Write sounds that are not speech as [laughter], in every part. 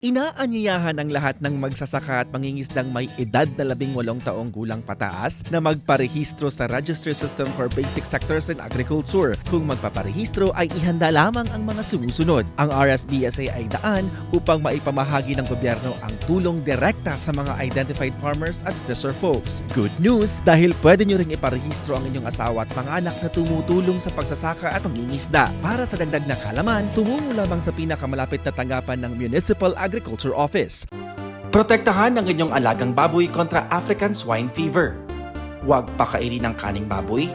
Inaanyayahan ng lahat ng magsasaka at mangingisdang may edad na labing walong taong gulang pataas na magparehistro sa Register System for Basic Sectors in Agriculture. Kung magpaparehistro ay ihanda lamang ang mga sumusunod. Ang RSBSA ay daan upang maipamahagi ng gobyerno ang tulong direkta sa mga identified farmers at fisher folks. Good news dahil pwede nyo ring iparehistro ang inyong asawa at panganak na tumutulong sa pagsasaka at mangingisda. Para sa dagdag na kalaman, tumungo lamang sa pinakamalapit na tanggapan ng Municipal Office. Protektahan ang inyong alagang baboy kontra African swine fever. Huwag pakainin ng kaning baboy.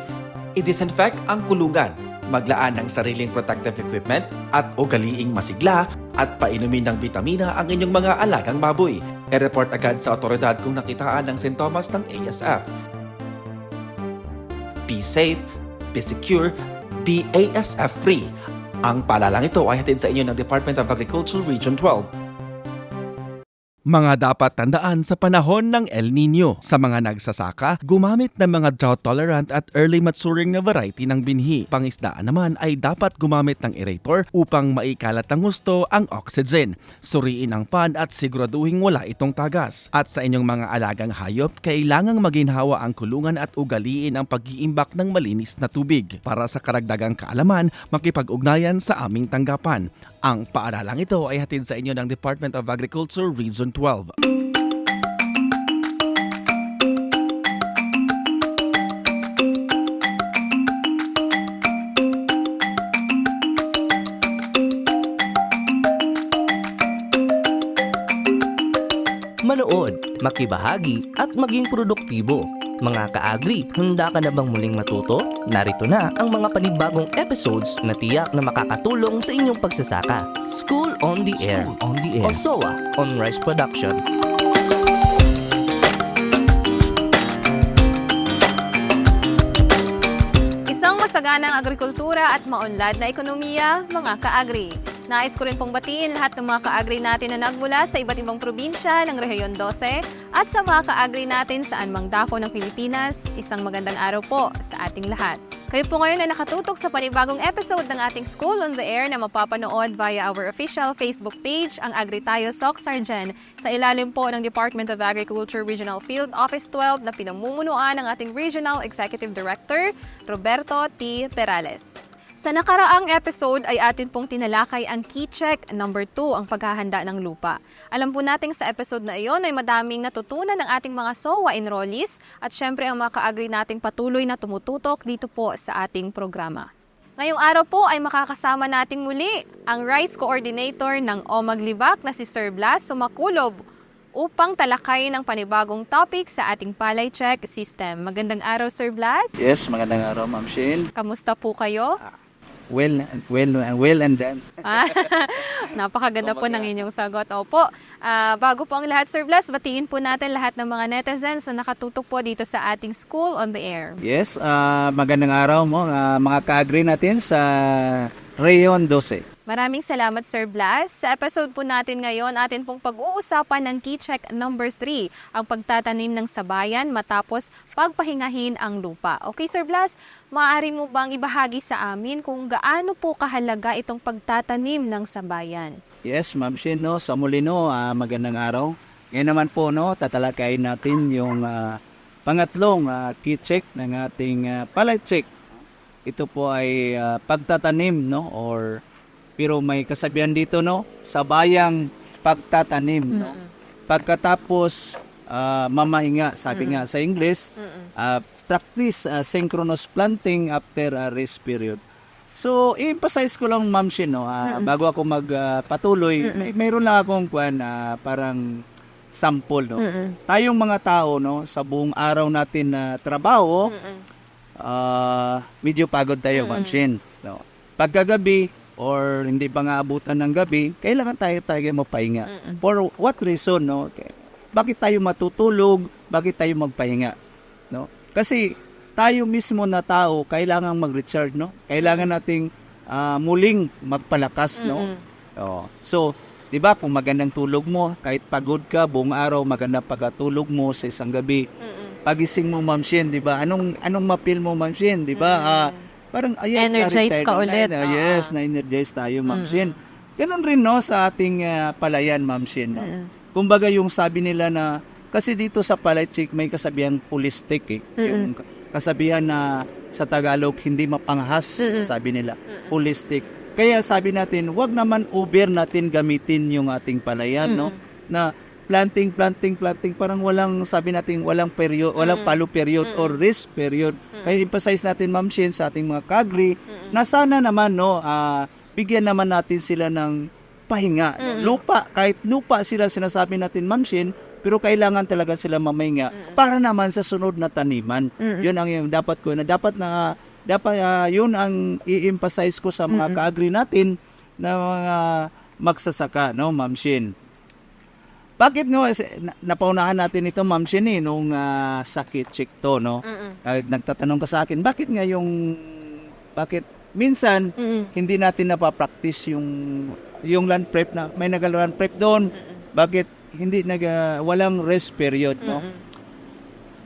I-disinfect ang kulungan. Maglaan ng sariling protective equipment at ugaliing masigla at painumin ng bitamina ang inyong mga alagang baboy. I-report agad sa otoridad kung nakitaan ng sintomas ng ASF. Be safe, be secure, be ASF free. Ang paalalang ito ay hatid sa inyo ng Department of Agriculture Region 12 mga dapat tandaan sa panahon ng El Nino. Sa mga nagsasaka, gumamit ng mga drought-tolerant at early maturing na variety ng binhi. Pangisdaan naman ay dapat gumamit ng aerator upang maikalat ng gusto ang oxygen. Suriin ang pan at siguraduhin wala itong tagas. At sa inyong mga alagang hayop, kailangang maginhawa ang kulungan at ugaliin ang pag-iimbak ng malinis na tubig. Para sa karagdagang kaalaman, makipag-ugnayan sa aming tanggapan. Ang paaralang ito ay hatid sa inyo ng Department of Agriculture Region 12. manood, makibahagi at maging produktibo. Mga ka-agri, handa ka na bang muling matuto? Narito na ang mga panibagong episodes na tiyak na makakatulong sa inyong pagsasaka. School on the Air, on the o SOA on Rice Production. Isang masaganang agrikultura at maunlad na ekonomiya, mga kaagri. Nais ko rin pong batiin lahat ng mga kaagri natin na nagmula sa iba't ibang probinsya ng Rehiyon 12 at sa mga kaagri natin saan mang dako ng Pilipinas. Isang magandang araw po sa ating lahat. Kayo po ngayon ay nakatutok sa panibagong episode ng ating School on the Air na mapapanood via our official Facebook page, ang Agri Tayo Soc Sargen, sa ilalim po ng Department of Agriculture Regional Field Office 12 na pinamumunuan ng ating Regional Executive Director, Roberto T. Perales. Sa nakaraang episode ay atin pong tinalakay ang key check number 2, ang paghahanda ng lupa. Alam po natin sa episode na iyon ay madaming natutunan ng ating mga SOA enrollees at syempre ang mga ka-agri nating patuloy na tumututok dito po sa ating programa. Ngayong araw po ay makakasama nating muli ang Rice Coordinator ng OMAG Libak na si Sir Blas Sumakulob upang talakay ng panibagong topic sa ating Palay Check System. Magandang araw, Sir Blas. Yes, magandang araw, Ma'am Shane. Kamusta po kayo? Well, well, well and done. [laughs] Ah, Napakaganda po ng inyong sagot. Opo. Ah, bago po ang lahat, Sir Blas, batiin po natin lahat ng mga netizens na nakatutok po dito sa ating School on the Air. Yes, ah, magandang araw mo, ah, mga ka-agree natin sa Rayon 12. Maraming salamat, Sir Blas. Sa episode po natin ngayon, atin pong pag-uusapan ng key check number 3, ang pagtatanim ng sabayan matapos pagpahingahin ang lupa. Okay, Sir Blas, maaari mo bang ibahagi sa amin kung gaano po kahalaga itong pagtatanim ng sabayan? Yes, Ma'am Shane, no, sa muli no, ah, magandang araw. Ngayon naman po, no, tatalakayin natin yung ah, pangatlong uh, key check ng ating uh, palay check. Ito po ay ah, pagtatanim, no, or pero may kasabihan dito, no, sabayang pagtatanim, no. Pagkatapos ah, mamahinga, sabi nga sa English, ah, practice ah, synchronous planting after a rest period. So, i-emphasize ko lang, Ma'am Shin, no, ah, bago ako magpatuloy, may, mayroon lang akong kwan, ah, parang sample, no. Tayong mga tao, no, sa buong araw natin na trabaho, ah, medyo pagod tayo, Ma'am Shin. No. Pagkagabi, or hindi pa nga abutan ng gabi, kailangan tayo tayo mapahinga. For what reason, no? Bakit tayo matutulog? Bakit tayo magpahinga? No? Kasi tayo mismo na tao, kailangan mag-recharge, no? Kailangan nating ah, muling magpalakas, no? Oh. So, 'di ba, kung magandang tulog mo, kahit pagod ka buong araw, magandang pagkatulog mo sa isang gabi. Pagising mo, Ma'am Shen, 'di ba? Anong anong mapil mo, Ma'am Shen, 'di ba? Ah, parang ah, yes, Energize ka ulit. na- Oo. yes, na-energize tayo, Ma'am Shen. Ganun rin no sa ating ah, palayan, Ma'am Shin. No? Mm-mm. Kumbaga yung sabi nila na kasi dito sa Palachik may kasabihan pulistik eh. Yung kasabihan na sa Tagalog hindi mapanghas, Mm-mm. sabi nila. Pulistik. Kaya sabi natin, wag naman over natin gamitin yung ating palayan, no? Na planting, planting, planting, parang walang, sabi natin, walang period, walang palo period or rest period. Kaya emphasize natin, Ma'am Shin, sa ating mga kagri, na sana naman, no, ah, bigyan naman natin sila ng pahinga. Lupa, kahit lupa sila sinasabi natin, Ma'am Shin, pero kailangan talaga sila mamahinga para naman sa sunod na taniman. Yun ang yung dapat ko na dapat na dapat ah, yun ang i-emphasize ko sa mga kaagri natin na mga magsasaka, no, Ma'am Shin. Bakit no napaunahan natin ito Ma'am Shin eh, nung ah, sakit chick to, no? Mm-mm. Ah, nagtatanong ka sa akin, bakit nga yung bakit minsan Mm-mm. hindi natin napapractice yung yung land prep na may nag-land prep doon. Bakit hindi nag ah, walang rest period, no?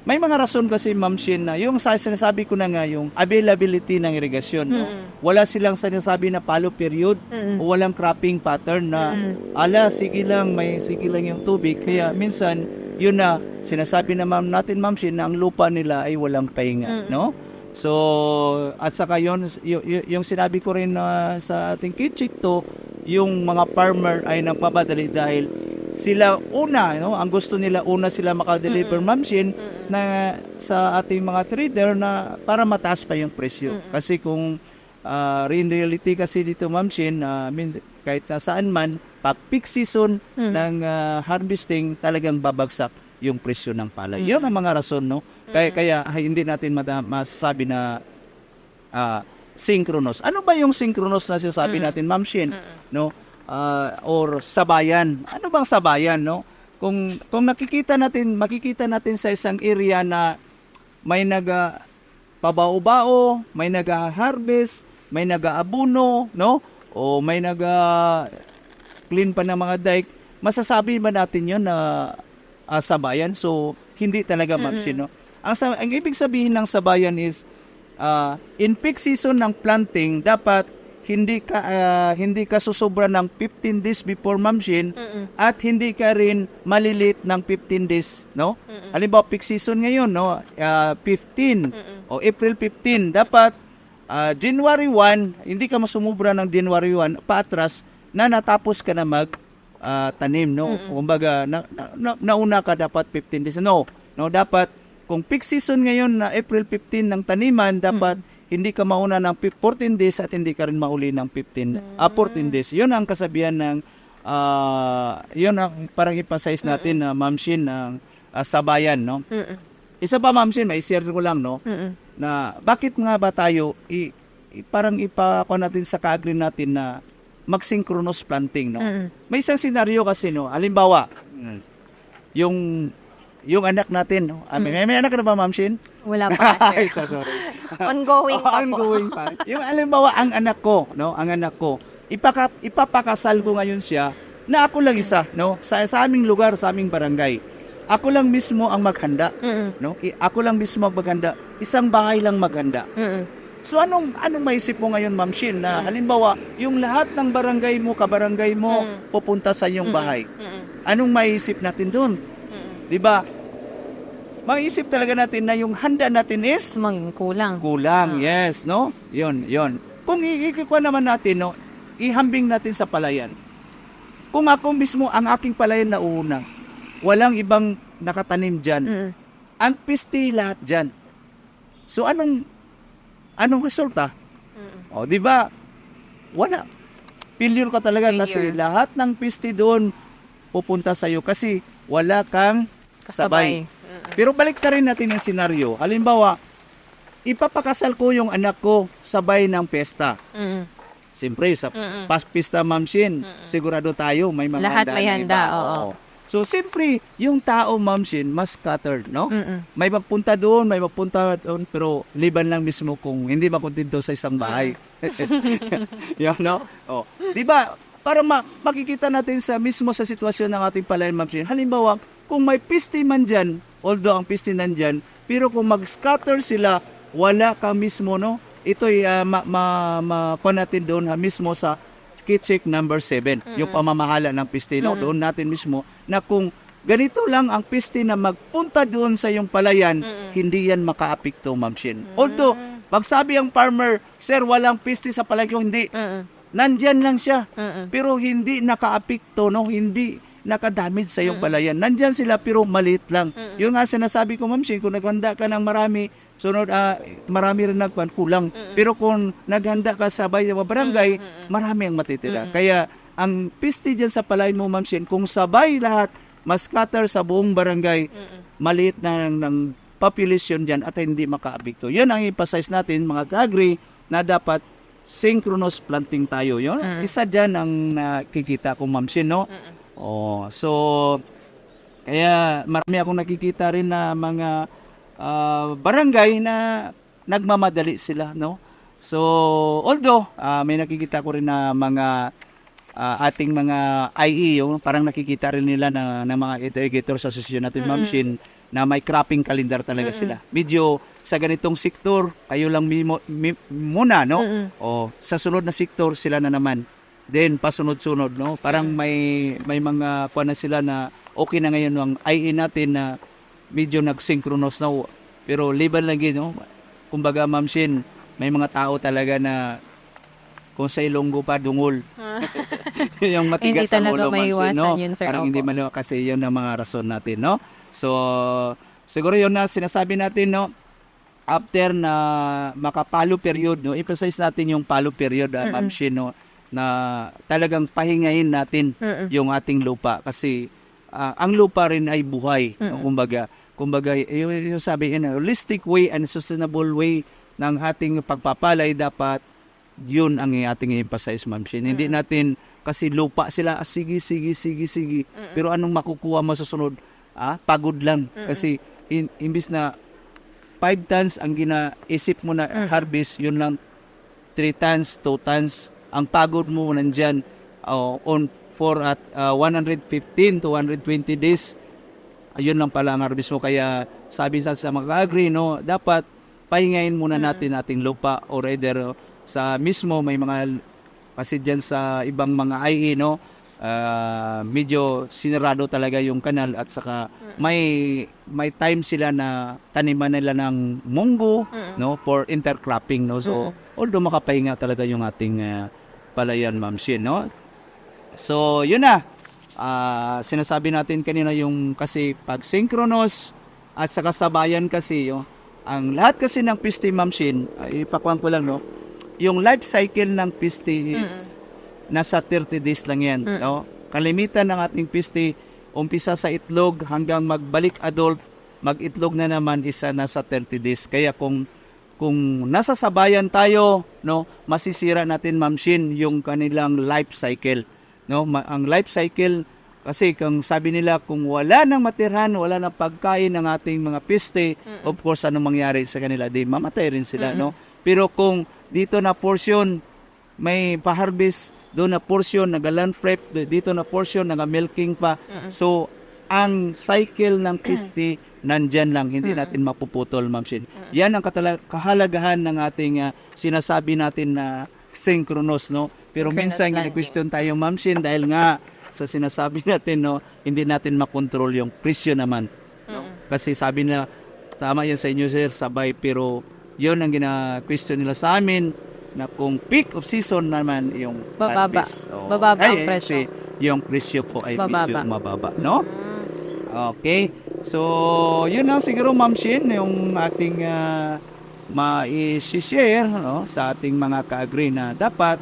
May mga rason kasi Ma'am Shin na yung sa sinasabi ko na nga yung availability ng irigasyon, no? Wala silang sinasabi na palo period Mm-mm. o walang cropping pattern na ala sige lang may sige lang yung tubig. Kaya minsan yun na sinasabi na ma'am natin ma'am Shin na ang lupa nila ay walang pahinga no? So at saka yun y- y- yung sinabi ko rin na sa ating kitchik to yung mga farmer ay nagpapadali dahil sila una no ang gusto nila una sila makadeliver ma'am Shin na sa ating mga trader na para mataas pa yung presyo kasi kung Ah, in reality kasi dito Ma'am Shin, ah, min- kahit na saan man, pag peak season ng ah, harvesting, talagang babagsak yung presyo ng palay. Yun ang mga rason, no? Kaya, kaya ay, hindi natin masasabi na ah, synchronous. Ano ba yung synchronous na sinasabi natin, Ma'am Shin? No? Ah, or sabayan. Ano bang sabayan, no? Kung kung nakikita natin, makikita natin sa isang area na may naga pabao-bao, may naga-harvest, may naga-abuno, no? O may naga clean pa ng mga dike. Masasabi ba natin 'yon na ah, sabayan? So hindi talaga ma'am no? Ang ang ibig sabihin ng sabayan is ah, in peak season ng planting dapat hindi ka ah, hindi ka susobra ng 15 days before ma'am Shin at hindi ka rin malilit ng 15 days, no? Halimbawa peak season ngayon, no? Ah, 15 o April 15, dapat ah, January 1, hindi ka masumubra ng January 1 paatras na natapos ka na mag ah, tanim, no? Kumbaga na, na, na- nauna ka dapat 15 days. No, no dapat kung peak season ngayon na April 15 ng taniman, dapat hindi ka mauna ng fif- 14 days at hindi ka rin mauli ng 15 ah, 14 days. 'Yun ang kasabihan ng ah 'yun ang parang emphasize natin na Ma'am Shin ng ah, sabayan, no? Mm-mm. Isa pa Ma'am Shin, may share ko lang, no? Mm-mm. na bakit nga ba tayo i, i- parang ipako natin sa kaagri natin na mag-synchronous planting no. Mm-mm. May isang senaryo kasi no, halimbawa yung yung anak natin no. Ah, may, may anak ka na ba Ma'am Shin? Wala pa, [laughs] Ay, sir. so sorry. [laughs] Ongoing pa [laughs] po. Ongoing pa. Yung halimbawa ang anak ko, no, ang anak ko, ipaka, ipapakasal ko ngayon siya na ako lang isa, no, sa, sa aming lugar, sa aming barangay. Ako lang mismo ang maghanda, Mm-mm. no? I- ako lang mismo ang maghanda. Isang bahay lang maghanda. Mm-mm. So anong anong maisip mo ngayon Ma'am Shin na halimbawa yung lahat ng barangay mo, kabarangay mo Mm. pupunta sa iyong bahay. Mm-mm. Anong maisip natin doon? 'Di ba? Maisip talaga natin na yung handa natin is Mang kulang. kulang. Yes, no? 'Yon, 'yon. Kung ikikuha naman natin, no, ihambing natin sa palayan. Kung ako mismo ang aking palayan na una, walang ibang nakatanim diyan. Mm-mm. Ang pisti lahat diyan. So anong anong resulta? Mm-mm. O, di ba? Wala. Failure ka talaga Failure. kasi lahat ng pisti doon pupunta sa iyo kasi wala kang sabay. Mm-mm. Pero balik rin natin yung senaryo. Halimbawa, ipapakasal ko yung anak ko sabay ng pesta. Mm-mm. Siyempre, sa Mm-mm. pas pista Ma'am Shin, sigurado tayo may mga Lahat handa may na handa, iba. oo. So, siyempre, yung tao Ma'am Shin, mas scattered, no? Mm-mm. may mapunta doon, may mapunta doon, pero liban lang mismo kung hindi makontento sa isang bahay. [laughs] [laughs] Yan, no? Oh. Di ba, para ma- makikita natin sa mismo sa sitwasyon ng ating palayan, Ma'am Shin, halimbawa, kung may pisti man dyan, although ang pisti nandyan, pero kung mag-scatter sila, wala ka mismo, no? Ito'y uh, ma, ma, ma natin doon ha, mismo sa Kitchik number 7, yung pamamahala ng piste. No? Doon natin mismo na kung ganito lang ang piste na magpunta doon sa yung palayan, hindi yan makaapekto, Ma'am Shin. Although, magsabi ang farmer, Sir, walang piste sa palayan, hindi. Mm-mm. Nandyan lang siya. Mm-mm. Pero hindi nakaapekto, no? Hindi nakadamage sa iyong palayan. Nandyan sila pero maliit lang. Yung nga sinasabi ko, Ma'am Shin, kung naghanda ka ng marami, sunod, ah, marami rin nagkuhan, kulang. Pero kung naghanda ka sa bayan ng barangay, marami ang matitira. Kaya, ang piste dyan sa palayan mo, Ma'am Shin, kung sabay lahat, mas scatter sa buong barangay, maliit na ng, ng population dyan at hindi makaapekto. Yun ang emphasize natin, mga kagri, na dapat synchronous planting tayo. Yun, isa dyan ang nakikita ko, Ma'am Shin, no? Oh, so kaya marami akong nakikita rin na mga ah, barangay na nagmamadali sila, no? So, although ah, may nakikita ko rin na mga ah, ating mga IE, yung parang nakikita rin nila na, na mga irrigators association natin, Ma'am Shin, na may cropping calendar talaga sila. Medyo sa ganitong sektor, kayo lang mimo, mi- muna, no? O sa sunod na sektor, sila na naman. Then pasunod-sunod, no? Parang may may mga kuha na sila na okay na ngayon ang IE natin na medyo nag-synchronous na. Pero liban lagi, no? Kumbaga, Ma'am Shin, may mga tao talaga na kung sa Ilonggo pa, dungol. [laughs] yung matigas talaga ulo, Ma'am Shin, no? yun, sir. Parang Opo. hindi malo kasi yun ang mga rason natin, no? So, siguro yun na sinasabi natin, no? After na makapalo period, no? Emphasize natin yung palo period, uh, Ma'am Shin, no? Na talagang pahingayin natin Mm-mm. yung ating lupa kasi ah, ang lupa rin ay buhay. no? Kumbaga, kumbaga yung, yung sabi in a holistic way and sustainable way ng ating pagpapalay dapat yun ang ating i-emphasize, Ma'am Shin. Hindi natin kasi lupa sila, ah, sige, sige, sige, sige. Pero anong makukuha mo sa sunod? Ah, pagod lang. Kasi in, imbis na 5 tons ang ginaisip mo na harvest, yun lang 3 tons, 2 tons. Ang pagod mo nandyan uh, on for at uh, 115 to 120 days. Ayun lang pala ang harvest mo. Kaya sabi sa, sa mga agri, no, dapat pahingayin muna natin ating lupa or either uh, sa mismo may mga kasi dyan sa ibang mga IE, no, ah, medyo sinarado talaga yung kanal at saka may may time sila na taniman nila ng munggo no for intercropping no. So although makapahinga talaga yung ating ah, palayan ma'am Shin no so yun na Ah, sinasabi natin kanina yung kasi pag synchronous at saka sabayan kasi yung ang lahat kasi ng piste ma'am Shin ipakuan ko lang no yung life cycle ng piste is nasa 30 days lang yan. No? Kalimitan ng ating piste, umpisa sa itlog hanggang magbalik adult, mag-itlog na naman isa nasa 30 days. Kaya kung kung nasa sabayan tayo, no, masisira natin Ma'am Shin yung kanilang life cycle. No, Ma- ang life cycle kasi kung sabi nila kung wala nang matirhan, wala nang pagkain ng ating mga piste, of course ano mangyari sa kanila, di mamatay rin sila, no? Pero kung dito na portion may pa-harvest doon na portion nag-land prep dito na portion nag-milking pa. So ang cycle ng piste [clears throat] nandyan lang hindi natin mapuputol ma'am Shin yan ang katala- kahalagahan ng ating ah, sinasabi natin na synchronous no pero Synchronous minsan planting. question tayo ma'am Shin dahil nga sa sinasabi [laughs] natin no hindi natin makontrol yung presyo naman no? kasi sabi na tama yan sa inyo sir sabay pero yon ang gina-question nila sa amin na kung peak of season naman yung Bababa. Oo. Bababa ang Ay, presyo. kasi yung presyo po ay Bababa. medyo mababa, no? Okay. So, yun lang siguro Ma'am Shin yung ating uh, ma-share no, sa ating mga ka-agree na dapat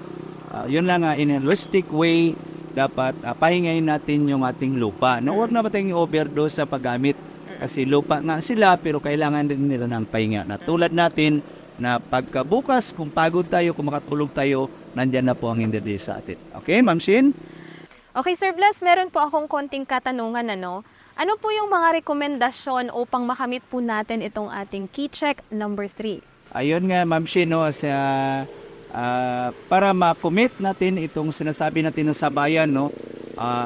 ah, yun lang nga in a holistic way dapat uh, pahingayin natin yung ating lupa. No, huwag na ba tayong overdose sa paggamit kasi lupa nga sila pero kailangan din nila ng pahinga. Na tulad natin na pagkabukas kung pagod tayo, kung makatulog tayo, nandyan na po ang hindi sa atin. Okay, Ma'am Shin? Okay, Sir Blas, meron po akong konting katanungan, ano? Ano po yung mga rekomendasyon upang makamit po natin itong ating key check number 3? Ayun nga, Ma'am Shin, no, sa, ah, para ma-commit natin itong sinasabi natin ng sabayan, no, ah,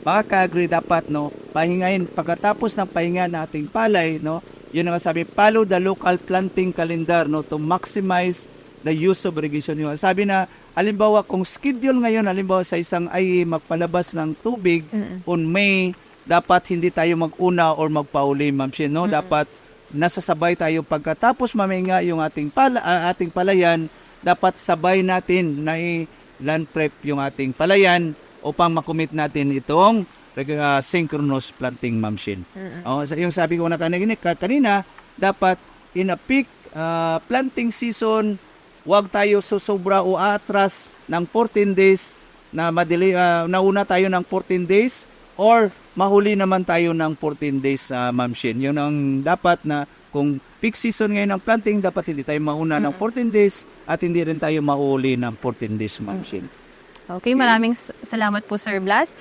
mga ka-agree dapat, no, pahingayin, pagkatapos ng pahinga ng ating palay, no, yun ang sabi, follow the local planting calendar, no, to maximize the use of irrigation. Yung Sabi na, halimbawa kung schedule ngayon, halimbawa sa isang ay magpalabas ng tubig Mm-mm. on May, dapat hindi tayo mag-una or magpauli, Ma'am Shin, no? Mm-mm. Dapat nasasabay tayo pagkatapos maminga yung ating pala, ah, ating palayan, dapat sabay natin na i-land prep yung ating palayan upang makumit natin itong uh, synchronous planting, Ma'am Shin. Mm-mm. Oh, yung sabi ko na kanina, kanina dapat in a peak ah, planting season, huwag tayo susobra o atras ng 14 days na madili, ah, nauna tayo ng 14 days or mahuli naman tayo ng 14 days sa Ma'am Shin. Yun ang dapat na kung peak season ngayon ng planting, dapat hindi tayo mauna ng 14 days at hindi rin tayo mahuli ng 14 days, Ma'am Shin. Okay, maraming salamat po Sir Blas.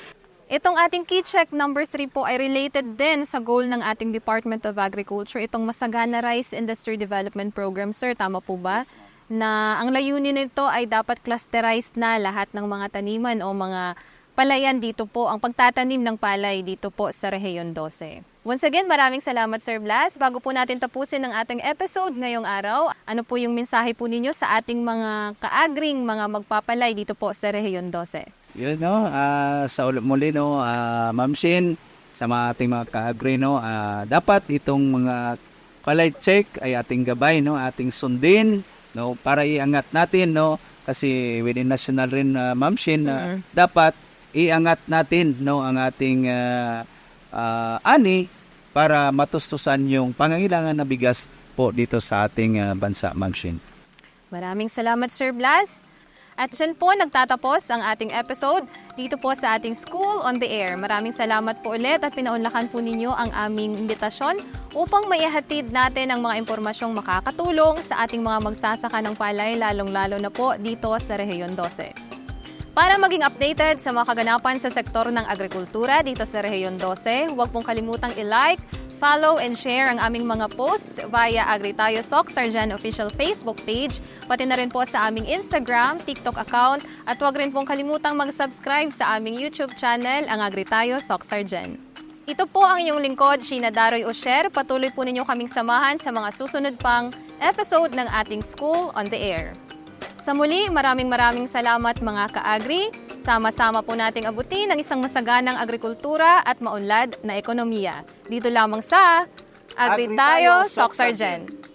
Itong ating key check number 3 po ay related din sa goal ng ating Department of Agriculture, itong Masagana Rice Industry Development Program. Sir, tama po ba? Na ang layunin nito ay dapat clusterized na lahat ng mga taniman o mga palayan dito po, ang pagtatanim ng palay dito po sa Rehiyon 12. Once again, maraming salamat Sir Blas. Bago po natin tapusin ang ating episode ngayong araw, ano po yung mensahe po ninyo sa ating mga kaagring mga magpapalay dito po sa Rehiyon 12? Yun no, ah, sa ulit muli no, ah, Ma'am Shin, sa mga ating mga ka-agree no, ah, dapat itong mga palay check ay ating gabay no, ating sundin no para iangat natin no kasi within national rin ah, Ma'am Shin ah, Mhm. dapat iangat natin no ang ating ah, ah, ani para matustusan yung pangangailangan na bigas po dito sa ating ah, bansa Ma'am Shin. Maraming salamat Sir Blas. At dyan po nagtatapos ang ating episode dito po sa ating School on the Air. Maraming salamat po ulit at pinaunlakan po ninyo ang aming imbitasyon upang maihatid natin ang mga impormasyong makakatulong sa ating mga magsasaka ng palay lalong-lalo na po dito sa Rehiyon 12. Para maging updated sa mga kaganapan sa sektor ng agrikultura dito sa Rehiyon 12, huwag pong kalimutang i-like, follow, and share ang aming mga posts via Agritayo Soc Sarjan official Facebook page, pati na rin po sa aming Instagram, TikTok account, at huwag rin pong kalimutang mag-subscribe sa aming YouTube channel, ang Agritayo Soc Sarjan. Ito po ang inyong lingkod, Sheena Daroy Osher. Patuloy po ninyo kaming samahan sa mga susunod pang episode ng ating School on the Air. Sa muli, maraming maraming salamat mga ka-agri. Sama-sama po nating abutin ang isang masaganang agrikultura at maunlad na ekonomiya. Dito lamang sa Agri Agri Tayo, Soc Sargent.